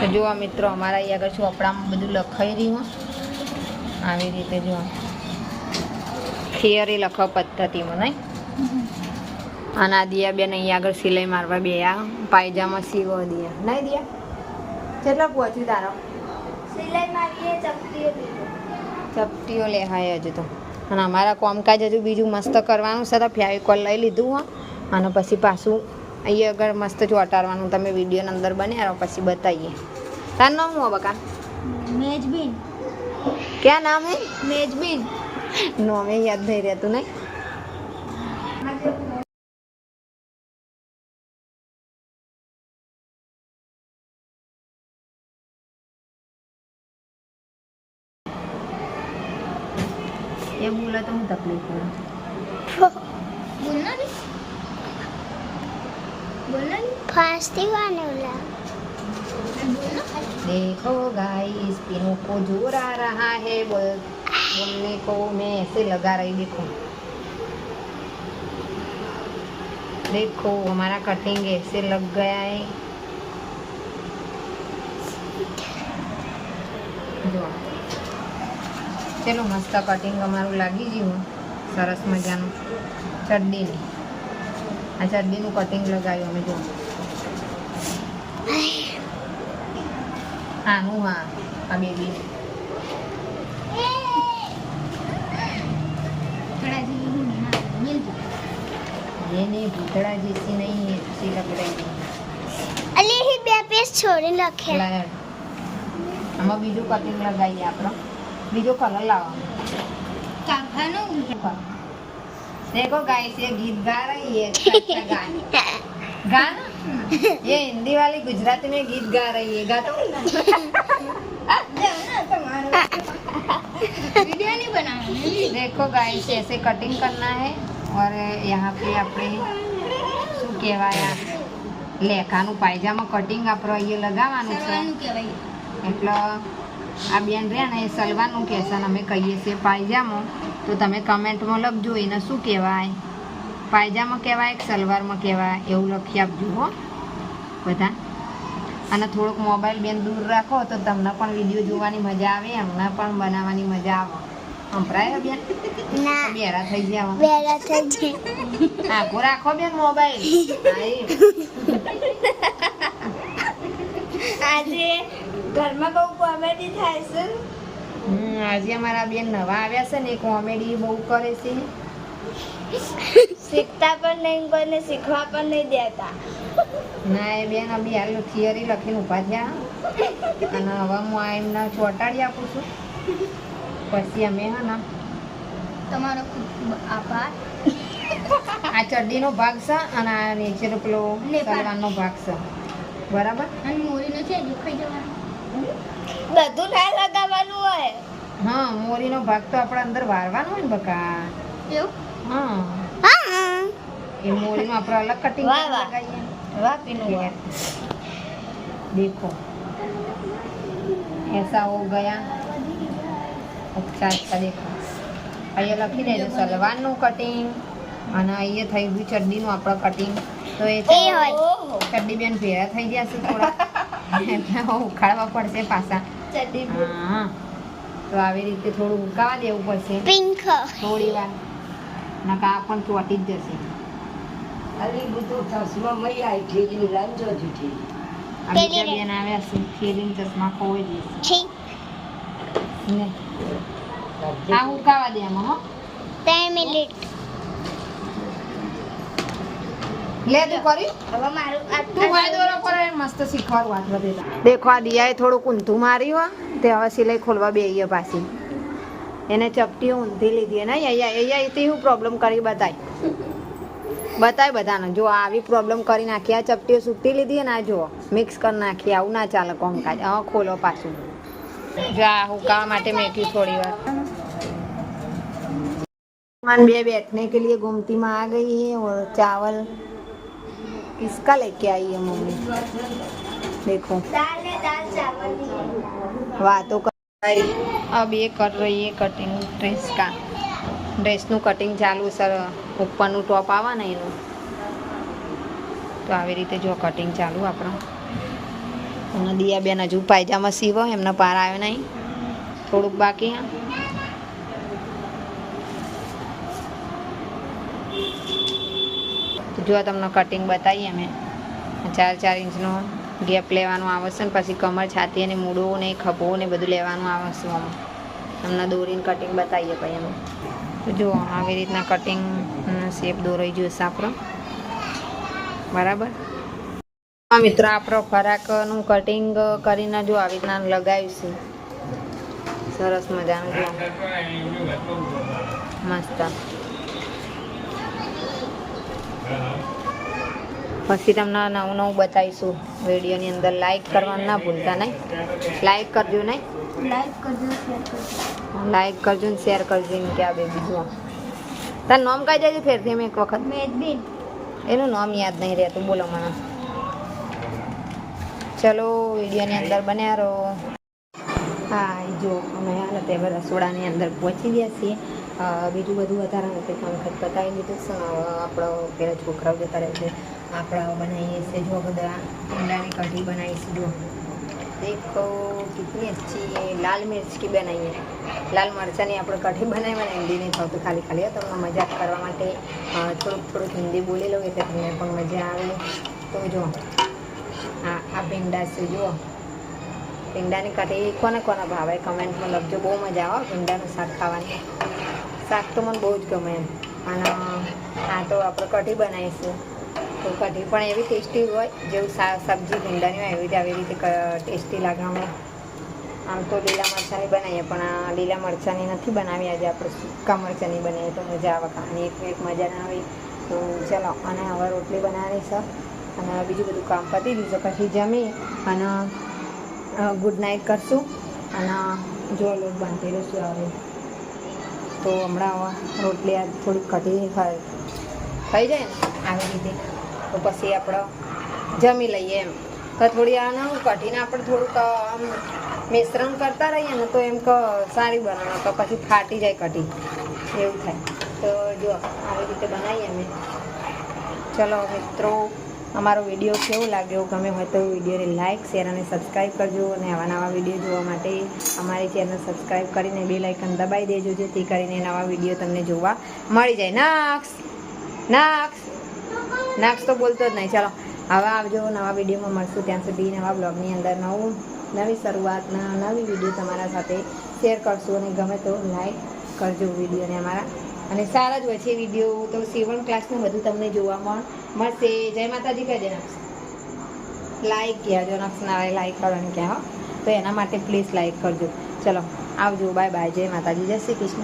તો જુઓ મિત્રો અમારા અહીં આગળ ચોપડામાં બધું લખાઈ રહ્યું આવી રીતે જુઓ. થિયરી લખો પદ્ધતિમાં નહીં? અને આ દિયા બેન અહીંયા આગળ સિલાઈ મારવા બે આ પાયજામા સીવો દિયા. નહીં દિયા? કેટલા પહોંચ્યું તારો? સિલાઈ મારીએ ચપટીઓ ચપટીઓ લેહાય હજુ તો. અને અમારા કોમકાજ હજુ બીજું મસ્ત કરવાનું છે તો કોલ લઈ લીધું હો. અને પછી પાછું અહીંયા આગળ મસ્ત ચોંટાડવાનું તમે વિડીયોની અંદર બનાવો પછી બતાવીએ. તાર નામ હું બકા? મેજબીન. ક્યાં નામ હે? મેજબીન. નામે યાદ નહીં રહેતું નહીં. એ બોલે તો હું તકલીફ પડે. બોલના રે બોલના રે ફાસ્ટી વાનેલા देखो गाइस पिनो को जोर आ रहा है बोल बोलने को मैं ऐसे लगा रही देखो देखो हमारा कटिंग ऐसे लग गया है જો ચલો મસ્ત કટિંગ અમારું લાગી ગયું સરસ મજાનું ચડ્ડીની આ ચડ્ડીનું કટિંગ લગાવ્યું અમે જો આનું હા આ બેબી थोड़ा जी हाँ मिल गया ये नहीं भूतड़ा जैसी नहीं है अच्छी लग रही है અલી હી બે પેજ છોડીને લખે કલર આમાં બીજું કટિંગ લગાવીએ આપણે બીજો કલર લાવવાનો કાકાનો देखो गाइस ये गीत गा रही है अच्छा अच्छा गाना गाना ये हिंदी वाली गुजराती में गीत गा रही है गा तो वीडियो नहीं बनाना देखो गाइस ऐसे कटिंग करना है और यहाँ पे આપણે શું કહેવાય આ લેખાનું પાયજામા કટિંગ આપણે અહીંયા લગાવવાનું છે સલવાનું કહેવાય એટલે આ બેન રહ્યા ને એ સલવાનું કહેશે અમે કહીએ છીએ પાયજામો. તો તમે કમેન્ટમાં લખજો એને શું કહેવાય. પાયજામાં કહેવાય કે સલવારમાં કહેવાય એવું લખી આપજો હો. બધા. અને થોડોક મોબાઈલ બેન દૂર રાખો તો તમને પણ વીડિયો જોવાની મજા આવે એમને પણ બનાવવાની મજા આવે. સંભળાય બેન? ના. બેરા થઈ ગયા બેરા થઈ જાય આખો રાખો બેન મોબાઈલ. આજે ઘરમાં બહુ કોમેડી થાય છે હમ, આજે અમારા બેન નવા આવ્યા છે ને કોમેડી બહુ કરે છે. શીખતા પણ નહીં કોઈને શીખવા પણ નહીં દેતા. ના એ બેન અભી હાલ થિયરી લખીને ઊભા થયા અને હવે હું આ એમને ચોંટાડી આપું છું. પછી અમે હા ને. તમારો ખૂબ ખૂબ આભાર. આ ચડ્ડીનો ભાગ છે અને આ નીચેનો પેલો નેપાળ. સલવારનો ભાગ છે. બરાબર? અને મોરીનો છે દુખાઈ જવાનું. બધું ના લગાવવાનું હોય હા મોરીનો ભાગ તો આપણે અંદર વારવાનો હોય ને બકા એવું હા હા એ મોરીનું આપણે અલગ કટિંગ વાહ, વાહ. લગાવીએ વાહ પીનું વાહ. देखो ऐसा हो गया अच्छा अच्छा देखो અહીંયા લખી દેજો સલવારનું કટિંગ અને અહીંયા થઈ ગયું ચડ્ડીનું આપણે કટિંગ તો એ એ હોય ચડ્ડી બેન ભેળા થઈ જશે થોડા એટલે ઉખાડવા પડશે પાછા. હા. તો આવી રીતે થોડું ઉકાવા દેવું પડશે. પિંક થોડી વાર. નકા આ પણ ચોટી જ જશે. અલી બધું ચશ્મા મળી આવી ખેલી લાંજો જુઠી બેન છે ફેરીને ચશ્મા ખોઈ દે છી. ને. આ ઉકાવા દે એમાં હો. ત્રણ મિનિટ. લે તું કરી હવે મારું તું ભાઈ દોરો પર મસ્ત શીખવાડું હાથ વધે દેખો આ દિયાએ થોડુંક ઊંધું માર્યું હો તે હવે સિલાઈ ખોલવા બેહીએ પાછી એને ચપટી ઊંધી લીધી ને અહીંયા અહીંયા તે શું પ્રોબ્લેમ કરી બતાય બતાય બધાને જો આ આવી પ્રોબ્લેમ કરી નાખી આ ચપટીઓ છૂટી લીધી ને આ જુઓ મિક્સ કરી નાખી આવું ના ચાલે કોમકાજ હવે ખોલો પાછું જો આ હુકાવા માટે મેક્યું થોડી વાર मन बे बैठने के लिए गुमती में आ गई है और चावल किसका लेके आई है मम्मी देखो દાલ ને દાલ ચાવલ बातों कर अब ये कर रही है कटिंग ड्रेस का ડ્રેસનું કટિંગ ચાલુ સર ઉપરનું ટોપ આવે ને એનું તો આવી રીતે જો કટિંગ ચાલુ આપણો અને દિયા બેન હજુ પાયજામા સીવો એમનો પાર આવ્યો નહીં થોડુંક બાકી હે. તો જો તમને કટિંગ બતાવીએ અમે. ચાર ચાર ઇંચનો ગેપ લેવાનું આવશે ને પછી કમર છાતી અને મૂડો ને ખભો ને બધું લેવાનું આવશે આમાં. તમને દોરીને કટિંગ બતાવીએ પછી અમે. તો જુઓ આવી રીતના કટિંગ શેપ દોરાઈ જશે આપણો. બરાબર? મિત્રો, આપણો ખોરાકનું કટિંગ કરીને જો આવી રીતના લગાવીશું સરસ મજાનું મસ્ત. પછી તમને નવું નવું બતાવીશું. વિડીયોની અંદર લાઈક કરવાનું ના ભૂલતા નહીં. લાઈક કરજો નહીં. લાઈક કરજો શેર કરજો. લાઈક કરજો ને શેર કરજો ને કે આ તાર નામ કહી દેજો ફેરથી મેં એક વખત. મેદબીન એનું નામ યાદ નહીં રહેતું બોલો મને. ચલો વિડીયોની અંદર બન્યા રહો. હા જો અમે હાલ તે રસોડાની અંદર પહોંચી ગયા છીએ. બીજું બધું વધારાનું કંઈક આમ કંઈક બતાવી દીધું આપણો પેલા છોકરાઓ જતા રહે છે. આપણા બનાવીએ છીએ જો બધા અંડાની કઢી બનાવી છે જો. દેખો કિતની અચ્છી, લાલ મિર્ચ કી બનાવીએ. લાલ મરચાંની આપણે કઢી બનાવી મને હિન્દી નહીં થતું ખાલી ખાલી તો તમને મજાક કરવા માટે થોડુંક થોડુંક હિન્દી બોલી લઉં એટલે તમને પણ મજા આવે. તો જો, આ આ ભીંડા છે જુઓ ભીંડાની કઢી કોને કોને ભાવે? કમેન્ટમાં લખજો, બહુ મજા આવે ભીંડાનું શાક ખાવાની. શાક તો મને બહુ જ ગમે એમ. અને આ તો આપણે કઢી બનાવીશું. તો કઢી પણ એવી ટેસ્ટી હોય, જેવું સબ્જી ભીંડાની હોય, એવી જ આવી રીતે ટેસ્ટી લાગે અમે આમ તો લીલા મરચાંની બનાવીએ, પણ આ લીલા મરચાંની નથી બનાવી આજે આપણે. સૂકા મરચાંની બનાવીએ, તો મજા આવે. ખાવાની એક એક મજા ના આવી તો ચાલો, અને હવે રોટલી બનાવવાની છે. અને બીજું બધું કામ પતી દીધું છે. પછી જમી અને ગુડ નાઇટ કરશું. અને જો લોટ બાંધેલો છું હવે. તો હમણાં રોટલી આ થોડીક કઢી થાય થઈ જાય ને? આવી રીતે. તો પછી આપણે જમી લઈએ એમ. તો થોડી આને કઢીને આપણે થોડુંક, આમ, મિશ્રણ કરતા રહીએ ને તો એમ કે સારી બનાવે. તો પછી ફાટી જાય કઢી. એવું થાય. તો જો, આવી રીતે બનાવીએ અમે. ચલો મિત્રો. અમારો વીડિયો કેવો લાગ્યો? ગમે હોય તો વિડીયોને લાઇક શેર અને સબસ્ક્રાઈબ કરજો. અને આવા નવા વીડિયો જોવા માટે અમારી ચેનલ સબસ્ક્રાઈબ કરીને બે લાઇકન દબાઈ દેજો, જેથી કરીને નવા વીડિયો તમને જોવા મળી જાય. નાક્સ નાક્સ નાક્સ તો બોલતો જ નહીં. ચાલો, હવે આવજો નવા વિડીયોમાં મળશું. ત્યાં સુધી નવા બ્લોગની અંદર નવું, નવી શરૂઆતના નવી વીડિયો તમારા સાથે શેર કરશું. અને ગમે તો લાઇક કરજો વિડીયોને અમારા અને સારા જ હોય છે વીડિયો. તો સીવણ ક્લાસનું બધું તમને જોવા પણ મળશે. જય માતાજી, કહી દે નક્ષ લાઈક કહેજો નક્ષ ના લાઈક કરવાનું ક્યાં હો. તો એના માટે પ્લીઝ લાઈક કરજો. ચલો, આવજો. બાય બાય જય માતાજી. જય શ્રી કૃષ્ણ.